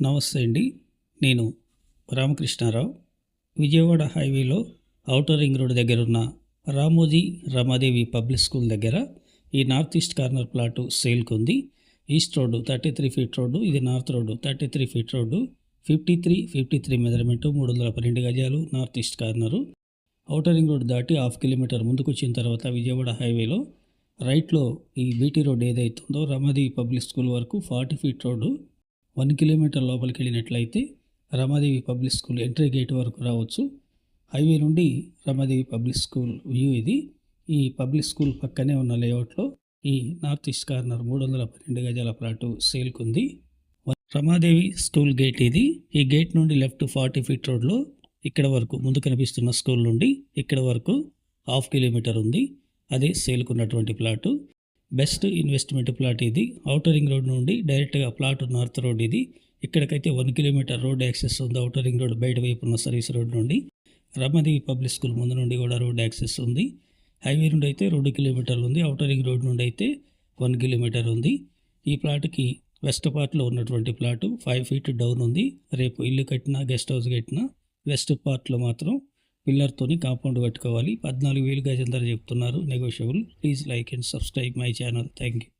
నమస్తే అండి. నేను రామకృష్ణారావు. విజయవాడ హైవేలో ఔటర్ రింగ్ రోడ్ దగ్గర ఉన్న రామోజీ రమాదేవి పబ్లిక్ స్కూల్ దగ్గర ఈ నార్త్ ఈస్ట్ కార్నర్ ప్లాటు సేల్కి ఉంది. East road thirty three feet road ఇది north road thirty three feet road fifty three fifty three measurement మూడు వందల పన్నెండు గజాలు north east corner. Outer ring road దాటి హాఫ్ కిలోమీటర్ ముందుకు వచ్చిన తర్వాత విజయవాడ హైవేలో రైట్లో ఈ బీటీ రోడ్ ఏదైతుందో రమాదేవి పబ్లిక్ స్కూల్ వరకు forty feet road one kilometre లోపలికి వెళ్ళినట్లయితే Ramadevi public school entry gate వరకు రావచ్చు. హైవే నుండి రమాదేవి పబ్లిక్ స్కూల్ వ్యూ ఇది. ఈ పబ్లిక్ స్కూల్ పక్కనే ఉన్న లేఅవుట్లో ఈ నార్త్ ఈస్ట్ కార్నర్ మూడు వందల పన్నెండు గజాల ప్లాటు సేల్కుంది. రమాదేవి స్కూల్ గేట్ ఇది. ఈ గేట్ నుండి లెఫ్ట్ ఫార్టీ ఫీట్ రోడ్లో ఇక్కడ వరకు ముందు కనిపిస్తున్న స్కూల్ నుండి ఇక్కడ వరకు హాఫ్ కిలోమీటర్ ఉంది. అదే సేల్కున్నటువంటి ప్లాటు. బెస్ట్ ఇన్వెస్ట్మెంట్ ప్లాట్ ఇది. ఔటర్ రింగ్ రోడ్ నుండి డైరెక్ట్గా ప్లాట్ నార్త్ రోడ్ ఇది. ఇక్కడికైతే వన్ కిలోమీటర్ రోడ్ యాక్సెస్ ఉంది ఔటర్ రింగ్ రోడ్ బయట వైపు ఉన్న సర్వీస్ రోడ్ నుండి. రమదేవి పబ్లిక్ స్కూల్ ముందు నుండి కూడా రోడ్ యాక్సెస్ ఉంది. హైవే నుండి అయితే రెండు కిలోమీటర్లు ఉంది. ఔటర్ రింగ్ రోడ్ నుండి అయితే వన్ కిలోమీటర్ ఉంది. ఈ ప్లాట్కి వెస్ట్ పార్ట్లో ఉన్నటువంటి ప్లాటు ఫైవ్ ఫీట్ డౌన్ ఉంది. రేపు ఇల్లు కట్టినా గెస్ట్ హౌస్ కట్టినా వెస్ట్ పార్ట్లో మాత్రం పిల్లర్తోని కాంపౌండ్ కట్టుకోవాలి. పద్నాలుగు వేలు గజం ధర చెప్తున్నారు negotiable. Please like and subscribe my channel. Thank you